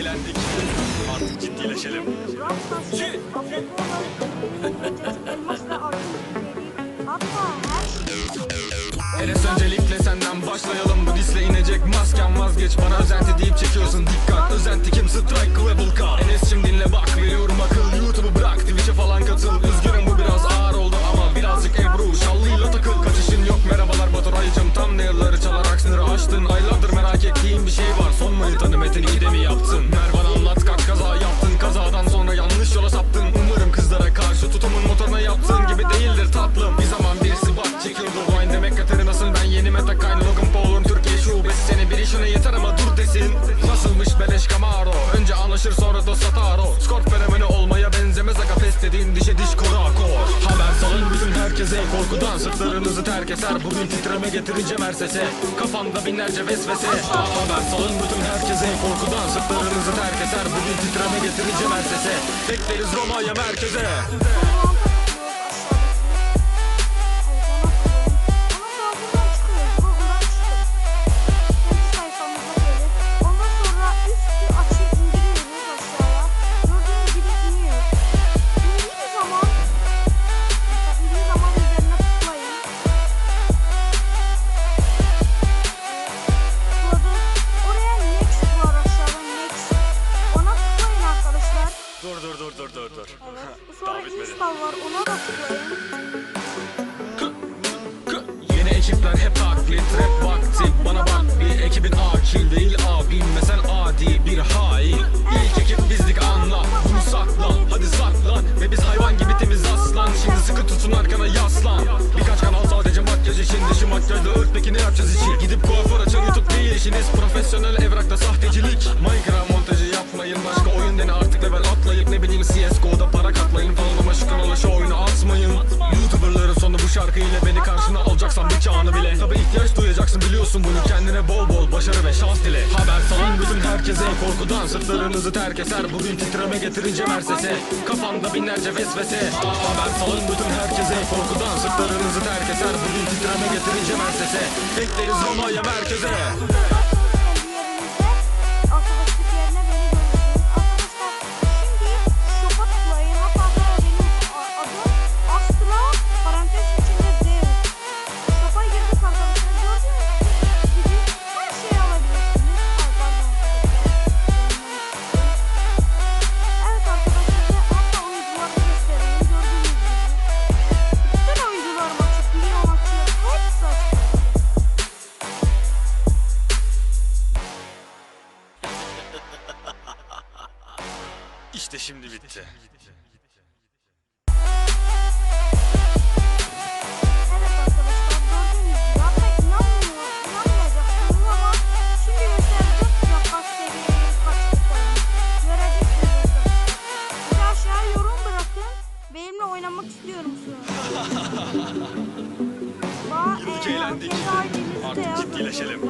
eğlendik. Artık ciddileşelim. Enes öncelikle senden başlayalım. Bu disle inecek masken vazgeç. Bana özenti deyip çekiyorsun. Dikkat. Özenti kim? Strike ve Anlaşır sonra da satar o. Skor fenomeni olmaya benzemez aga pes dediğin dişe diş koru akor Haber salın bütün herkese korkudan Sırtlarınızı terk eser. Bugün titreme getirince Merses'e Kafamda binlerce vesvese. Haber salın bütün herkese korkudan Sırtlarınızı terk eser. Bugün titreme getirince Merses'e Bekleriz Roma'ya merkeze Dur dur dur dur dur dur. Evet. Sonra var ona da tıklayın. Yeni ekipler hep taklit rap vakti. Bana bak bir ekibin akil değil abim. Ve sen adi bir hain. İlk ekip bizlik anla. Bunu sakla. Hadi saklan Ve biz hayvan gibi temiz aslan. Şimdi sıkı tutun arkana yaslan. Birkaç kanal sadece makyaj için. Dışı makyajla ört peki ne yapacağız için? Gidip kuaför açın youtube değil işiniz şarkıyla Beni karşına alacaksan bıçağını bile. Tabi ihtiyaç duyacaksın biliyorsun bunu. Kendine bol bol başarı ve şans dile. Haber salın bütün herkese korkudan Sırtlarınızı terk eser. Bugün titreme getirince Merses'e Kafamda binlerce vesvese. Haber salın bütün herkese korkudan Sırtlarınızı terk eser. Bugün titreme getirince Merses'e Bekleriz Roma'ya merkeze arkadaşlar. Bir de aşağıya yorum bırakın. Benimle oynamak istiyor musunuz? Bana Yıldık eğlendik. Artık ciddileşelim.